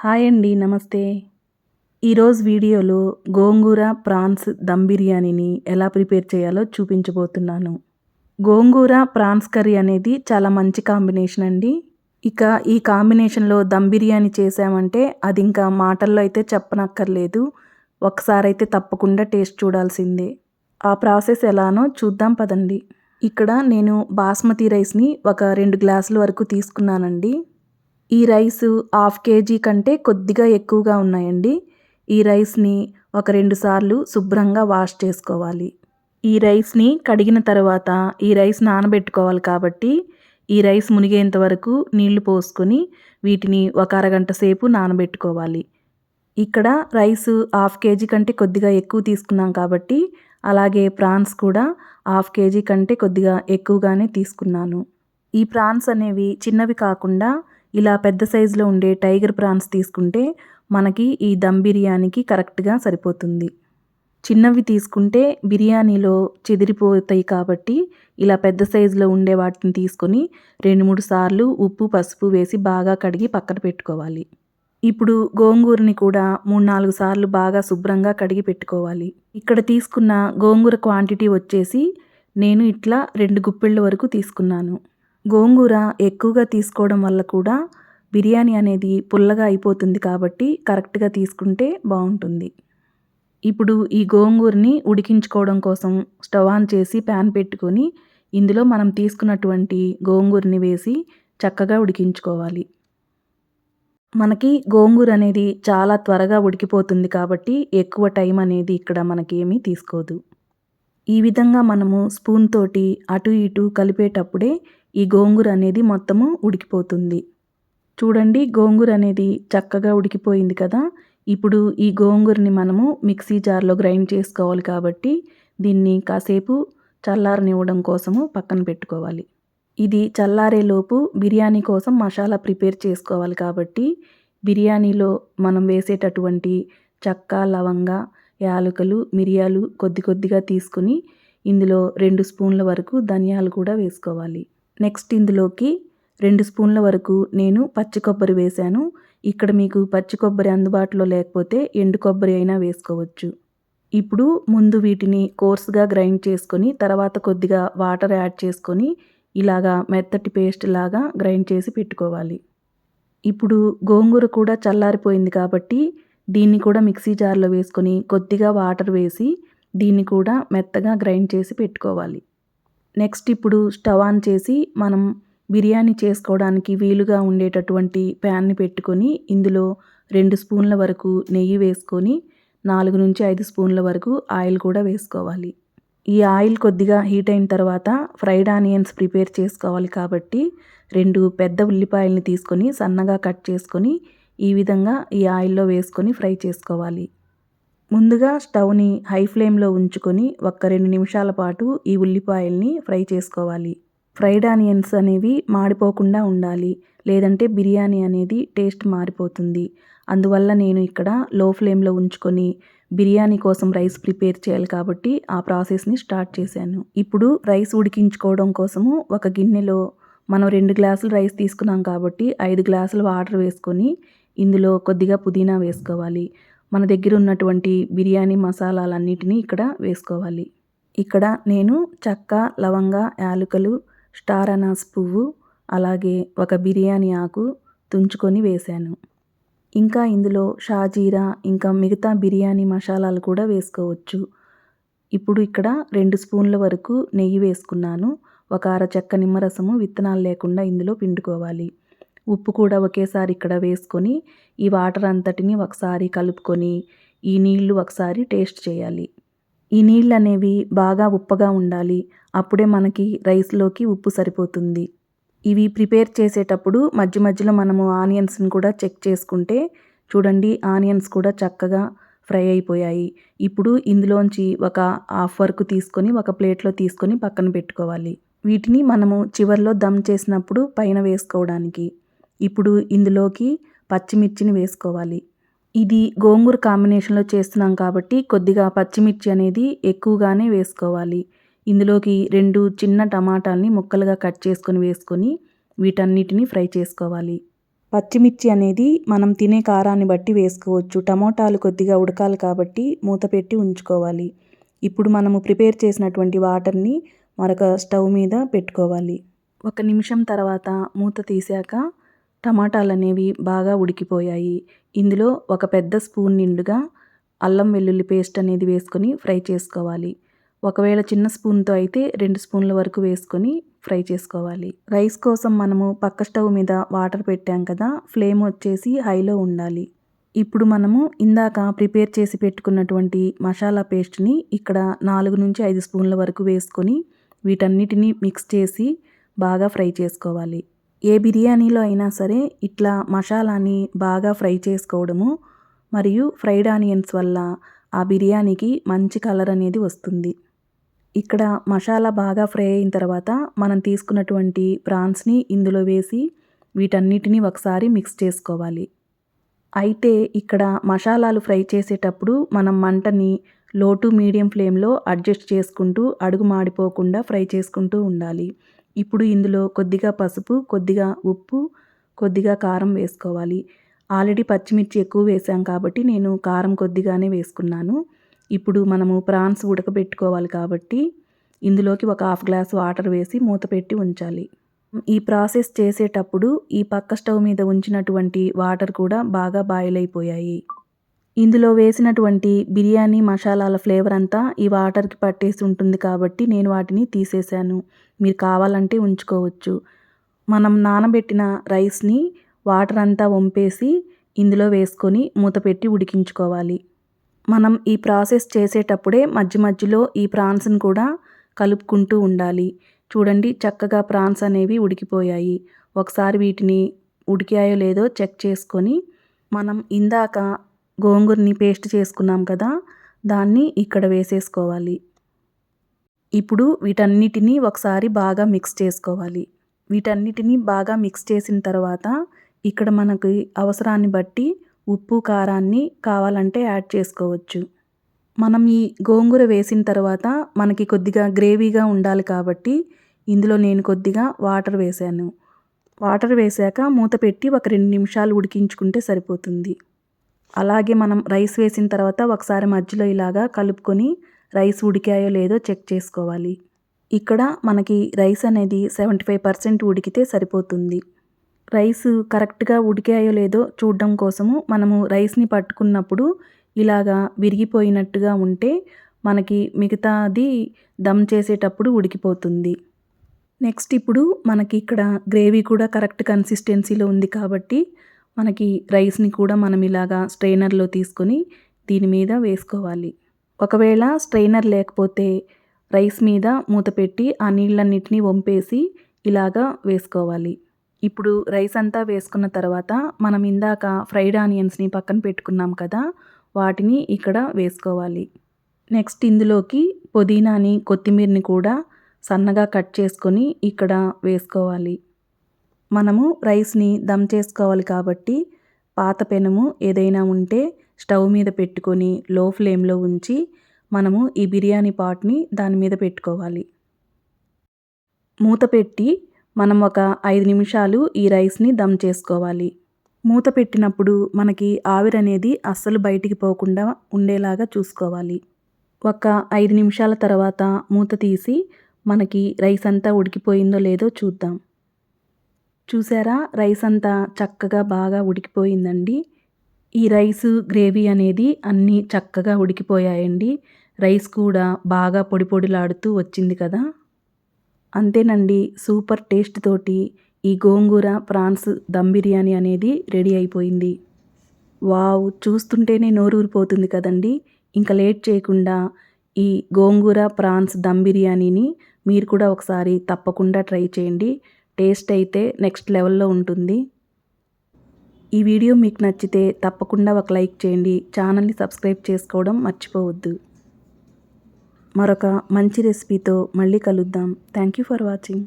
Hi అండి నమస్తే. ఈరోజు వీడియోలో గోంగూర ప్రాన్స్ దమ్ బిర్యానీని ఎలా ప్రిపేర్ చేయాలో చూపించబోతున్నాను. గోంగూర ప్రాన్స్ కర్రీ అనేది చాలా మంచి కాంబినేషన్ అండి. ఇక ఈ కాంబినేషన్లో దమ్ బిర్యానీ చేసామంటే అది ఇంకా మాటల్లో అయితే చెప్పనక్కర్లేదు. ఒకసారి అయితే తప్పకుండా టేస్ట్ చూడాల్సిందే. ఆ ప్రాసెస్ ఎలానో చూద్దాం పదండి. ఇక్కడ నేను బాస్మతి రైస్ని ఒక రెండు గ్లాసుల వరకు తీసుకున్నానండి. ఈ రైస్ హాఫ్ కేజీ కంటే కొద్దిగా ఎక్కువగా ఉన్నాయండి. ఈ రైస్ని ఒక రెండు సార్లు శుభ్రంగా వాష్ చేసుకోవాలి. ఈ రైస్ని కడిగిన తర్వాత ఈ రైస్ నానబెట్టుకోవాలి కాబట్టి ఈ రైస్ మునిగేంత వరకు నీళ్ళు పోసుకొని వీటిని ఒక అరగంట సేపు నానబెట్టుకోవాలి. ఇక్కడ రైస్ హాఫ్ కేజీ కంటే కొద్దిగా ఎక్కువ తీసుకున్నాం కాబట్టి అలాగే ప్రాన్స్ కూడా హాఫ్ కేజీ కంటే కొద్దిగా ఎక్కువగానే తీసుకున్నాను. ఈ ప్రాన్స్ అనేవి చిన్నవి కాకుండా ఇలా పెద్ద సైజులో ఉండే టైగర్ ప్రాన్స్ తీసుకుంటే మనకి ఈ దమ్ బిర్యానీకి కరెక్ట్గా సరిపోతుంది. చిన్నవి తీసుకుంటే బిర్యానీలో చెదిరిపోతాయి కాబట్టి ఇలా పెద్ద సైజులో ఉండే వాటిని తీసుకొని రెండు మూడు సార్లు ఉప్పు పసుపు వేసి బాగా కడిగి పక్కన పెట్టుకోవాలి. ఇప్పుడు గోంగూరని కూడా మూడు నాలుగు సార్లు బాగా శుభ్రంగా కడిగి పెట్టుకోవాలి. ఇక్కడ తీసుకున్న గోంగూర క్వాంటిటీ వచ్చేసి నేను ఇట్లా రెండు గుప్పిళ్ళ వరకు తీసుకున్నాను. గోంగూర ఎక్కువగా తీసుకోవడం వల్ల కూడా బిర్యానీ అనేది పుల్లగా అయిపోతుంది కాబట్టి కరెక్ట్గా తీసుకుంటే బాగుంటుంది. ఇప్పుడు ఈ గోంగూరని ఉడికించుకోవడం కోసం స్టవ్ ఆన్ చేసి ప్యాన్ పెట్టుకొని ఇందులో మనం తీసుకున్నటువంటి గోంగూరని వేసి చక్కగా ఉడికించుకోవాలి. మనకి గోంగూర అనేది చాలా త్వరగా ఉడికిపోతుంది కాబట్టి ఎక్కువ టైం అనేది ఇక్కడ మనకి ఏమీ తీసుకోదు. ఈ విధంగా మనము స్పూన్ తోటి అటు ఇటు కలిపేటప్పుడే ఈ గోంగూర అనేది మొత్తము ఉడికిపోతుంది. చూడండి గోంగూర అనేది చక్కగా ఉడికిపోయింది కదా. ఇప్పుడు ఈ గోంగూరని మనము మిక్సీ జార్లో గ్రైండ్ చేసుకోవాలి కాబట్టి దీన్ని కాసేపు చల్లారనివ్వడం కోసము పక్కన పెట్టుకోవాలి. ఇది చల్లారేలోపు బిర్యానీ కోసం మసాలా ప్రిపేర్ చేసుకోవాలి కాబట్టి బిర్యానీలో మనం వేసేటటువంటి చక్క లవంగ యాలకులు మిరియాలు కొద్ది కొద్దిగా తీసుకుని ఇందులో రెండు స్పూన్ల వరకు ధనియాలు కూడా వేసుకోవాలి. నెక్స్ట్ ఇందులోకి రెండు స్పూన్ల వరకు నేను పచ్చి కొబ్బరి వేశాను. ఇక్కడ మీకు పచ్చి కొబ్బరి అందుబాటులో లేకపోతే ఎండు కొబ్బరి అయినా వేసుకోవచ్చు. ఇప్పుడు ముందు వీటిని కోర్స్గా గ్రైండ్ చేసుకొని తర్వాత కొద్దిగా వాటర్ యాడ్ చేసుకొని ఇలాగా మెత్తటి పేస్ట్ లాగా గ్రైండ్ చేసి పెట్టుకోవాలి. ఇప్పుడు గోంగూర కూడా చల్లారిపోయింది కాబట్టి దీన్ని కూడా మిక్సీ జార్లో వేసుకొని కొద్దిగా వాటర్ వేసి దీన్ని కూడా మెత్తగా గ్రైండ్ చేసి పెట్టుకోవాలి. నెక్స్ట్ ఇప్పుడు స్టవ్ ఆన్ చేసి మనం బిర్యానీ చేసుకోవడానికి వీలుగా ఉండేటటువంటి ప్యాన్ని పెట్టుకొని ఇందులో రెండు స్పూన్ల వరకు నెయ్యి వేసుకొని నాలుగు నుంచి ఐదు స్పూన్ల వరకు ఆయిల్ కూడా వేసుకోవాలి. ఈ ఆయిల్ కొద్దిగా హీట్ అయిన తర్వాత ఫ్రైడ్ ఆనియన్స్ ప్రిపేర్ చేసుకోవాలి కాబట్టి రెండు పెద్ద ఉల్లిపాయల్ని తీసుకొని సన్నగా కట్ చేసుకొని ఈ విధంగా ఈ ఆయిల్లో వేసుకొని ఫ్రై చేసుకోవాలి. ముందుగా స్టవ్ని హై ఫ్లేమ్లో ఉంచుకొని ఒక్క రెండు నిమిషాల పాటు ఈ ఉల్లిపాయల్ని ఫ్రై చేసుకోవాలి. ఫ్రైడ్ ఆనియన్స్ అనేవి మాడిపోకుండా ఉండాలి లేదంటే బిర్యానీ అనేది టేస్ట్ మారిపోతుంది. అందువల్ల నేను ఇక్కడ లో ఫ్లేమ్లో ఉంచుకొని బిర్యానీ కోసం రైస్ ప్రిపేర్ చేయాలి కాబట్టి ఆ ప్రాసెస్ని స్టార్ట్ చేశాను. ఇప్పుడు రైస్ ఉడికించుకోవడం కోసము ఒక గిన్నెలో మనం రెండు గ్లాసులు రైస్ తీసుకున్నాం కాబట్టి ఐదు గ్లాసులు వాటర్ వేసుకొని ఇందులో కొద్దిగా పుదీనా వేసుకోవాలి. మన దగ్గర ఉన్నటువంటి బిర్యానీ మసాలాలన్నిటినీ ఇక్కడ వేసుకోవాలి. ఇక్కడ నేను చెక్క లవంగ యాలకులు స్టార్ అనాస్ పువ్వు అలాగే ఒక బిర్యానీ ఆకు తుంచుకొని వేశాను. ఇంకా ఇందులో షాజీరా ఇంకా మిగతా బిర్యానీ మసాలాలు కూడా వేసుకోవచ్చు. ఇప్పుడు ఇక్కడ రెండు స్పూన్ల వరకు నెయ్యి వేసుకున్నాను. ఒక అర చెక్క నిమ్మరసము విత్తనాలు లేకుండా ఇందులో పిండుకోవాలి. ఉప్పు కూడా ఒకేసారి ఇక్కడ వేసుకొని ఈ వాటర్ అంతటిని ఒకసారి కలుపుకొని ఈ నీళ్ళు ఒకసారి టేస్ట్ చేయాలి. ఈ నీళ్ళు అనేవి బాగా ఉప్పగా ఉండాలి. అప్పుడే మనకి రైస్లోకి ఉప్పు సరిపోతుంది. ఇవి ప్రిపేర్ చేసేటప్పుడు మధ్య మధ్యలో మనము ఆనియన్స్ని కూడా చెక్ చేసుకుంటే చూడండి ఆనియన్స్ కూడా చక్కగా ఫ్రై అయిపోయాయి. ఇప్పుడు ఇందులోంచి ఒక హాఫ్ వరకు తీసుకొని ఒక ప్లేట్లో తీసుకొని పక్కన పెట్టుకోవాలి. వీటిని మనము చివర్లో దమ్ చేసినప్పుడు పైన వేసుకోవడానికి. ఇప్పుడు ఇందులోకి పచ్చిమిర్చిని వేసుకోవాలి. ఇది గోంగూర కాంబినేషన్లో చేస్తున్నాం కాబట్టి కొద్దిగా పచ్చిమిర్చి అనేది ఎక్కువగానే వేసుకోవాలి. ఇందులోకి రెండు చిన్న టమాటాలని ముక్కలుగా కట్ చేసుకొని వేసుకొని వీటన్నిటిని ఫ్రై చేసుకోవాలి. పచ్చిమిర్చి అనేది మనం తినే కారాన్ని బట్టి వేసుకోవచ్చు. టమోటాలు కొద్దిగా ఉడకాలి కాబట్టి మూత పెట్టి ఉంచుకోవాలి. ఇప్పుడు మనము ప్రిపేర్ చేసినటువంటి వాటర్ని మరొక స్టవ్ మీద పెట్టుకోవాలి. ఒక నిమిషం తర్వాత మూత తీసాక టమాటాలు అనేవి బాగా ఉడికిపోయాయి. ఇందులో ఒక పెద్ద స్పూన్ నిండుగా అల్లం వెల్లుల్లి పేస్ట్ అనేది వేసుకొని ఫ్రై చేసుకోవాలి. ఒకవేళ చిన్న స్పూన్తో అయితే రెండు స్పూన్ల వరకు వేసుకొని ఫ్రై చేసుకోవాలి. రైస్ కోసం మనము పక్క స్టవ్ మీద వాటర్ పెట్టాం కదా ఫ్లేమ్ వచ్చేసి హైలో ఉండాలి. ఇప్పుడు మనము ఇందాక ప్రిపేర్ చేసి పెట్టుకున్నటువంటి మసాలా పేస్ట్ని ఇక్కడ నాలుగు నుంచి ఐదు స్పూన్ల వరకు వేసుకొని వీటన్నిటిని మిక్స్ చేసి బాగా ఫ్రై చేసుకోవాలి. ఏ బిర్యానీలో అయినా సరే ఇట్లా మసాలాని బాగా ఫ్రై చేసుకోవడము మరియు ఫ్రైడ్ ఆనియన్స్ వల్ల ఆ బిర్యానీకి మంచి కలర్ అనేది వస్తుంది. ఇక్కడ మసాలా బాగా ఫ్రై అయిన తర్వాత మనం తీసుకున్నటువంటి ప్రాన్స్ని ఇందులో వేసి వీటన్నిటిని ఒకసారి మిక్స్ చేసుకోవాలి. అయితే ఇక్కడ మసాలాలు ఫ్రై చేసేటప్పుడు మనం మంటని లో టు మీడియం ఫ్లేమ్లో అడ్జస్ట్ చేసుకుంటూ అడుగు మాడిపోకుండా ఫ్రై చేసుకుంటూ ఉండాలి. ఇప్పుడు ఇందులో కొద్దిగా పసుపు కొద్దిగా ఉప్పు కొద్దిగా కారం వేసుకోవాలి. ఆల్రెడీ పచ్చిమిర్చి ఎక్కువ వేసాం కాబట్టి నేను కారం కొద్దిగానే వేసుకున్నాను. ఇప్పుడు మనము ప్రాన్స్ ఉడకబెట్టుకోవాలి కాబట్టి ఇందులోకి ఒక హాఫ్ గ్లాస్ వాటర్ వేసి మూత పెట్టి ఉంచాలి. ఈ ప్రాసెస్ చేసేటప్పుడు ఈ పక్క స్టవ్ మీద ఉంచినటువంటి వాటర్ కూడా బాగా బాయిల్ అయిపోయాయి. ఇందులో వేసినటువంటి బిర్యానీ మసాలాల ఫ్లేవర్ అంతా ఈ వాటర్కి పట్టేసి ఉంటుంది కాబట్టి నేను వాటిని తీసేశాను. మీరు కావాలంటే ఉంచుకోవచ్చు. మనం నానబెట్టిన రైస్ని వాటర్ అంతా వంపేసి ఇందులో వేసుకొని మూత పెట్టి ఉడికించుకోవాలి. మనం ఈ ప్రాసెస్ చేసేటప్పుడే మధ్య మధ్యలో ఈ ప్రాన్స్ని కూడా కలుపుకుంటూ ఉండాలి. చూడండి చక్కగా ప్రాన్స్ అనేవి ఉడికిపోయాయి. ఒకసారి వీటిని ఉడికాయో లేదో చెక్ చేసుకొని మనం ఇందాక గోంగూరని పేస్ట్ చేసుకున్నాం కదా దాన్ని ఇక్కడ వేసేసుకోవాలి. ఇప్పుడు వీటన్నిటినీ ఒకసారి బాగా మిక్స్ చేసుకోవాలి. వీటన్నిటినీ బాగా మిక్స్ చేసిన తర్వాత ఇక్కడ మనకి అవసరాన్ని బట్టి ఉప్పు కారాన్ని కావాలంటే యాడ్ చేసుకోవచ్చు. మనం ఈ గోంగూర వేసిన తర్వాత మనకి కొద్దిగా గ్రేవీగా ఉండాలి కాబట్టి ఇందులో నేను కొద్దిగా వాటర్ వేసాను. వాటర్ వేసాక మూత పెట్టి ఒక రెండు నిమిషాలు ఉడికించుకుంటే సరిపోతుంది. అలాగే మనం రైస్ వేసిన తర్వాత ఒకసారి మధ్యలో ఇలాగా కలుపుకొని రైస్ ఉడికాయో లేదో చెక్ చేసుకోవాలి. ఇక్కడ మనకి రైస్ అనేది సెవెంటీ ఫైవ్ పర్సెంట్ ఉడికితే సరిపోతుంది. రైస్ కరెక్ట్గా ఉడికాయో లేదో చూడడం కోసము మనము రైస్ని పట్టుకున్నప్పుడు ఇలాగా విరిగిపోయినట్టుగా ఉంటే మనకి మిగతాది దమ్ చేసేటప్పుడు ఉడికిపోతుంది. నెక్స్ట్ ఇప్పుడు మనకి ఇక్కడ గ్రేవీ కూడా కరెక్ట్ కన్సిస్టెన్సీలో ఉంది కాబట్టి మనకి రైస్ని కూడా మనం ఇలాగా స్ట్రైనర్లో తీసుకొని దీని మీద వేసుకోవాలి. ఒకవేళ స్ట్రైనర్ లేకపోతే రైస్ మీద మూత పెట్టి ఆ నీళ్ళన్నిటిని వంపేసి ఇలాగా వేసుకోవాలి. ఇప్పుడు రైస్ అంతా వేసుకున్న తర్వాత మనం ఇందాక ఫ్రైడ్ ఆనియన్స్ని పక్కన పెట్టుకున్నాం కదా వాటిని ఇక్కడ వేసుకోవాలి. నెక్స్ట్ ఇందులోకి పుదీనాని కొత్తిమీరని కూడా సన్నగా కట్ చేసుకొని ఇక్కడ వేసుకోవాలి. మనము రైస్ని దమ్ చేసుకోవాలి కాబట్టి పాత పెనము ఏదైనా ఉంటే స్టవ్ మీద పెట్టుకొని లో ఫ్లేమ్లో ఉంచి మనము ఈ బిర్యానీ పాట్ని దాని మీద పెట్టుకోవాలి. మూత పెట్టి మనం ఒక ఐదు నిమిషాలు ఈ రైస్ని దమ్ చేసుకోవాలి. మూత పెట్టినప్పుడు మనకి ఆవిరి అనేది అస్సలు బయటికి పోకుండా ఉండేలాగా చూసుకోవాలి. ఒక ఐదు నిమిషాల తర్వాత మూత తీసి మనకి రైస్ అంతా ఉడికిపోయిందో లేదో చూద్దాం. చూసారా? రైస్ అంతా చక్కగా బాగా ఉడికిపోయిందండి. ఈ రైస్ గ్రేవీ అనేది అన్నీ చక్కగా ఉడికిపోయాయండి. రైస్ కూడా బాగా పొడి పొడిలాడుతూ వచ్చింది కదా. అంతేనండి సూపర్ టేస్ట్ తోటి ఈ గోంగూర ప్రాన్స్ దమ్ బిర్యానీ అనేది రెడీ అయిపోయింది. వావ్ చూస్తుంటేనే నోరూరిపోతుంది కదండి. ఇంకా లేట్ చేయకుండా ఈ గోంగూర ప్రాన్స్ దమ్ బిర్యానీని మీరు కూడా ఒకసారి తప్పకుండా ట్రై చేయండి. టేస్ట్ అయితే నెక్స్ట్ లెవెల్లో ఉంటుంది. ఈ వీడియో మీకు నచ్చితే తప్పకుండా ఒక లైక్ చేయండి. ఛానల్ని సబ్స్క్రైబ్ చేసుకోవడం మర్చిపోవద్దు. మరొక మంచి రెసిపీతో మళ్ళీ కలుద్దాం. Thank you for watching.